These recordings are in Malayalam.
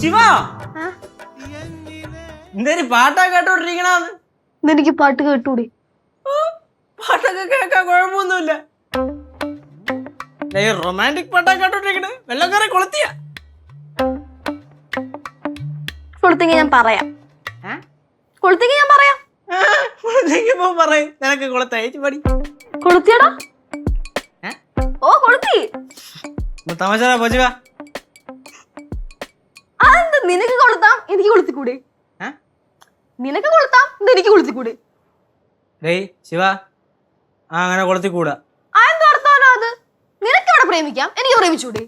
ശിവ! കേട്ടോണ്ടിരിക്കണന്ന്? എനിക്ക് പാട്ട് കേട്ടൂടി. പാട്ടൊക്കെ കേൾക്കാൻ കുഴപ്പമൊന്നുമില്ല. റൊമാന്റിക് പാട്ടാ കേട്ടോണ്ടിരിക്കണ. വെള്ളം കയറി കൊളുത്തിയ. കൊടുത്തെങ്കിൽ ഞാൻ പറയാം. കൊടുത്തെങ്കിൽ ഞാൻ പറയാം. കൊളുത്തിക്കുമ്പോ പറയും. നിനക്ക് കൊളുത്ത. ഏച്ചി പടി. കൊളുത്തിയടാ? ഓ കൊളുത്തി. തമാശ പോച്ചുക അതെന്ത് നിനക്ക് കൊളുത്താം? എനിക്ക് കൊളുത്തിക്കൂടെ? നിനക്ക് കൊളുത്താം? ഇത് എനിക്ക് കൊളുത്തിക്കൂടെ? ഡേയ് ശിവ. ആ അങ്ങനെ കൊളുത്തിക്കൂടാ. അതെന്ത് വർത്താനോ അത്? നിനക്ക് ഇവിടെ പ്രേമിക്കാം? എനിക്ക് പ്രേമിച്ചൂടെ?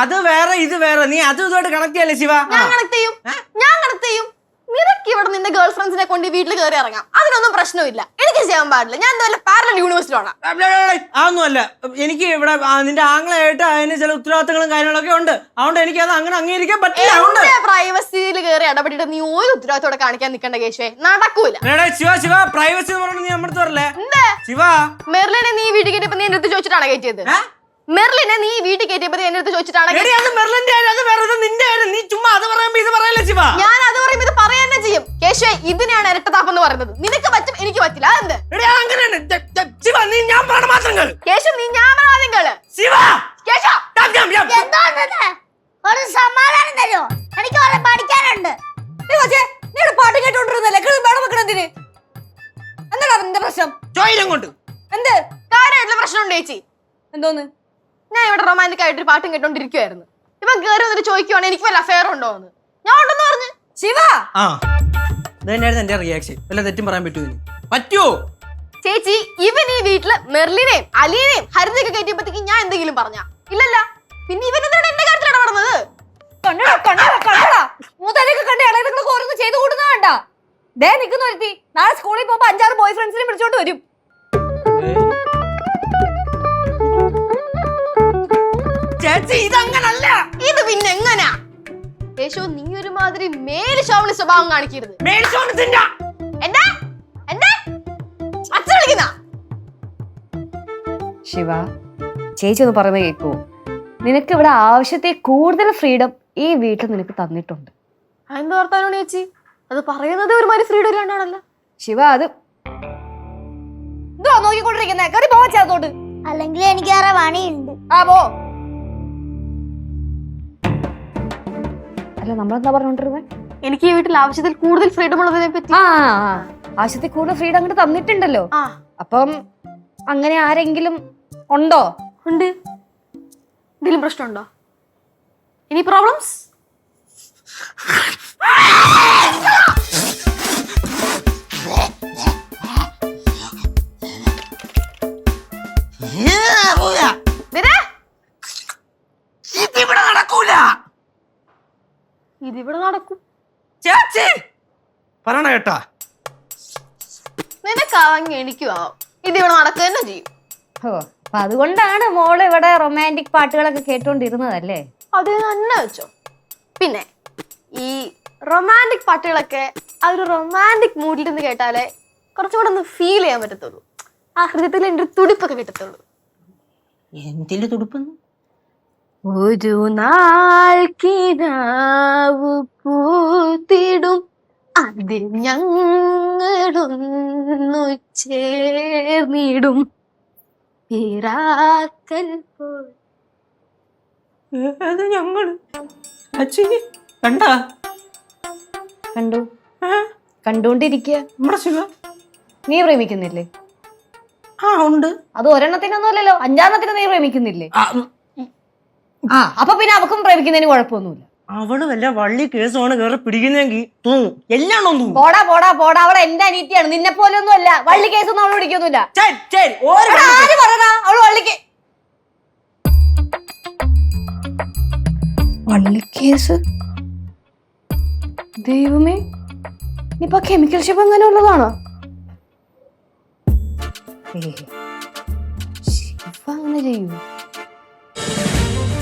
അത് വേറെ ഇത് വേറെ. നീ അതും ഇതുമായിട്ട് കണക്ട് ചെയ്യല്ലേ ശിവ? ഞാൻ കണക്ട് ചെയ്യും. ഞാൻ കണക്ട് ചെയ്യും. നിനക്ക് ഇവിടെ നിന്റെ ഗേൾ ഫ്രണ്ട്സിനെ കൊണ്ട് വീട്ടിൽ കയറി ഇറങ്ങാം. അതിനൊന്നും പ്രശ്നമില്ല. എനിക്ക് ചെയ്യാൻ പാടില്ല. ഞാൻ എന്തായാലും പാരലൽ യൂണിവേഴ്സിലാണ് അതൊന്നുമല്ല. എനിക്ക് ഇവിടെ ആ, നിന്റെ ആംഗ്ലമായിട്ട് അതിന് ചില ഉത്തരവാദിത്തങ്ങളും കാര്യങ്ങളൊക്കെ ഉണ്ട്. അതുകൊണ്ട് എനിക്ക് അത് അങ്ങനെ അംഗീകരിക്കാൻ പറ്റില്ല. അതുകൊണ്ട് എന്റെ പ്രൈവസിയിൽ കയറി ഇടപെട്ടിട്ട് നീ ഒരു ഉത്തരവാദിത്തോടെ കാണിക്കാൻ നിൽക്കണ്ട കേശവേ. നടക്കൂല. എടാ, ശിവ ശിവ പ്രൈവസി എന്ന് പറഞ്ഞിട്ട് നീ നമ്മുടെ പറയല്ലേ എന്താ? ശിവ. മെർലിനെ നീ വീട്ടിൽ കയറ്റിയപ്പോ നീ എന്റെ അടുത്ത് ചോദിച്ചിട്ടാണ് കയറ്റിയത്? ഏ? മെർലിനെ നീ വീട്ടിൽ കയറ്റിയപ്പോ നീ എന്റെ അടുത്ത് ചോദിച്ചിട്ടാണ് എടി അത് മെർലിന്റെ ആയാലും അത് വേറെ ഇത് നിന്റെ നീ ചുമ്മാ അത് പറയുമ്പോ ഇത് പറയല്ലേ ശിവ? ഞാൻ അത് പറയുമ്പോ ഇത് പറയാൻ കേശവേ ഇതിനെയാണ് ഇരട്ടതാപ്പ് എന്ന് പറയുന്നത്. നിനക്ക് പറ്റും എനിക്ക് പറ്റില്ല. അതെന്ത്? എടി അത് അങ്ങനെയാണ്. ദ- ദ- ശിവ നീ ഞാൻ മാത്രം നീ ഞാൻ ആദ്യം കേൾ ശിവ! കേശ! ഡാം, ഡാം, ഡാം. എന്തോന്നത് ഒരു സമാധാനം തരുമോ എനിക്ക് കുറെ പഠിക്കാനുണ്ട്. നീ പാട്ട് കേട്ടോണ്ടിരുന്നല്ലേ? വേണം വെക്കണതിന് എന്താടാ നിന്റെ പ്രശ്നം? ചോയിലും കൊണ്ട്. എന്ത്? കാര്യമായിട്ടുള്ള പ്രശ്നമുണ്ട് ചേച്ചി. എന്തോന്ന്? ഞാൻ ഇവിടെ റൊമാന്റിക് ആയിട്ട് ഒരു പാട്ടും കേട്ടോണ്ടിരിക്കുവായിരുന്നു. ഇവൻ കയറി വന്നിട്ട് ചോദിക്കുവാണ് എനിക്ക് വല്ല അഫയർ ഉണ്ടോ എന്ന് ഞാൻ ഉണ്ടെന്ന് പറഞ്ഞു. ശിവ! ആ. ഇത് തന്നെയായിരുന്നു എന്റെ റിയാക്ഷൻ വല്ല തെറ്റും പറയാൻ പറ്റുമോ ഇനി? പറ്റുമോ ചേച്ചി ഇവൻ ഈ വീട്ടിൽ മെർലിനെയും അലീനെയും ഹരിതയൊക്കെ കയറ്റിയപ്പോഴത്തേക്ക് ഞാൻ എന്തെങ്കിലും പറഞ്ഞ? ഇല്ലല്ല. പിന്നെ ഇവൻ എന്തിനാണ് എന്റെ കാര്യത്തിൽ ഇടപെടുന്നത്? കണ്ടടാ കണ്ടടാ കണ്ടടാ മൂത്തലൊക്കെ കണ്ട ഇളയതൊക്കെ ഓരോന്ന് ചെയ്തു കൂടുന്ന കണ്ട? ദേ നിൽക്കുന്ന ഒരുത്തി. നാളെ സ്കൂളിൽ പോകുമ്പോ അഞ്ചാറ് ബോയ് ഫ്രണ്ട്സിനെ വിളിച്ചോണ്ട് വരും. ഇത് യേശു നീ ഒരുമാതിരി മേൽ ശോഭന സ്വഭാവം കാണിക്കരുത്. എന്താ? എന്താ? അച്ഛൻ വിളിക്കുന്ന? ശിവ ചേച്ചി ഒന്ന് പറയുന്നത് കേൾക്കൂ നിനക്ക് ഇവിടെ ആവശ്യത്തെ കൂടുതൽ ഫ്രീഡം ഈ വീട്ടിൽ നിനക്ക് തന്നിട്ടുണ്ട്. എന്താ വർത്താനോട് ചേച്ചി? അത് പറയുന്നത് ഒരുമാതിരി ഫ്രീഡം ഇല്ലാണ്ടാണല്ലോ. ശിവ അത് നോക്കിക്കൊണ്ടിരിക്കുന്നേ. കറി പോവാ ചേർത്തോട്ട് അല്ലെങ്കിൽ എനിക്ക് വേറെ പണിയുണ്ട്. ആ പോ. അല്ല നമ്മളെന്താ പറഞ്ഞോണ്ടിരുന്നത് എനിക്ക് ഈ വീട്ടിൽ ആവശ്യത്തിൽ കൂടുതൽ ഫ്രീഡം ഉള്ളതിനെ പറ്റി. ആ. ആവശ്യത്തിൽ കൂടുതൽ ഫ്രീഡം അങ്ങോട്ട് തന്നിട്ടുണ്ടല്ലോ. ആ. അപ്പം അങ്ങനെ ആരെങ്കിലും ഉണ്ടോ? ഉണ്ട്. എന്തെങ്കിലും പ്രശ്നമുണ്ടോ? ഇനി പ്രോബ്ലംസ് ഇതിവിടെ നടക്കൂല ഇതിവിടെ നടക്കും. ചേച്ചി! പറയണ കേട്ടാ. നിനക്കാവാങ്കി എനിക്കും ആവാം. ഇതിവിടെ നടക്കുക തന്നെ ചെയ്യും. ഓ അപ്പൊ അതുകൊണ്ടാണ് മോൾ ഇവിടെ റൊമാന്റിക് പാട്ടുകളൊക്കെ കേട്ടോണ്ടിരുന്നതല്ലേ? അത് തന്നെ വെച്ചോ. പിന്നെ ഈ റൊമാന്റിക് പാട്ടുകളൊക്കെ ആ ഒരു റൊമാന്റിക് മൂഡിൽ നിന്ന് കേട്ടാലേ കുറച്ചുകൂടെ ഒന്ന് ഫീൽ ചെയ്യാൻ പറ്റത്തുള്ളൂ. ആ ഹൃദയത്തിൽ എന്റെ ഒരു തുടിപ്പൊക്കെ കിട്ടത്തുള്ളൂ. എന്തിന്റെ തുടുപ്പെന്ന്? ഒരു നാൾ കിനാവ് പൂത്തിടും. അതിൽ ഞങ്ങളൊന്നു ചേർന്നിടും. പിറാക്കൽ പോൽ. അത് ഞങ്ങൾ അച്ഛി കണ്ടാ? കണ്ടു? കണ്ടുകൊണ്ടിരിക്കുക. നമ്മുടെ ശിവ. നീ പ്രേമിക്കുന്നില്ലേ? ആ ഉണ്ട്. അത് ഒരെണ്ണത്തിനൊന്നും അല്ലല്ലോ അഞ്ചാറെണ്ണത്തിന് നീ പ്രേമിക്കുന്നില്ലേ? ആ. അപ്പൊ പിന്നെ അവക്കും പ്രേമിക്കുന്നതിന് കുഴപ്പമൊന്നുമില്ല. അവൾ വല്ല വള്ളി കേസുമാണ് കേറി പിടിക്കുന്നെങ്കിൽ എല്ലാം പോടാ പോടാ പോടാ അവളെ എന്റെ അനീറ്റിയാണ് നിന്നെ പോലെ ഒന്നും അല്ല വള്ളി കേസൊന്നും അവൾ പിടിക്കൊന്നുമില്ല. ശരി ശരി ഓരോ എടാ, ആര് പറഞ്ഞാ അവൾ വള്ളിക്ക് വള്ളിക്കേസ് ദൈവമേ. ഇനിയിപ്പൊ കെമിക്കൽ ഷിപ്പ് അങ്ങനെ ഉള്ളതാണോ? ശിവ അങ്ങനെ ചെയ്യൂ?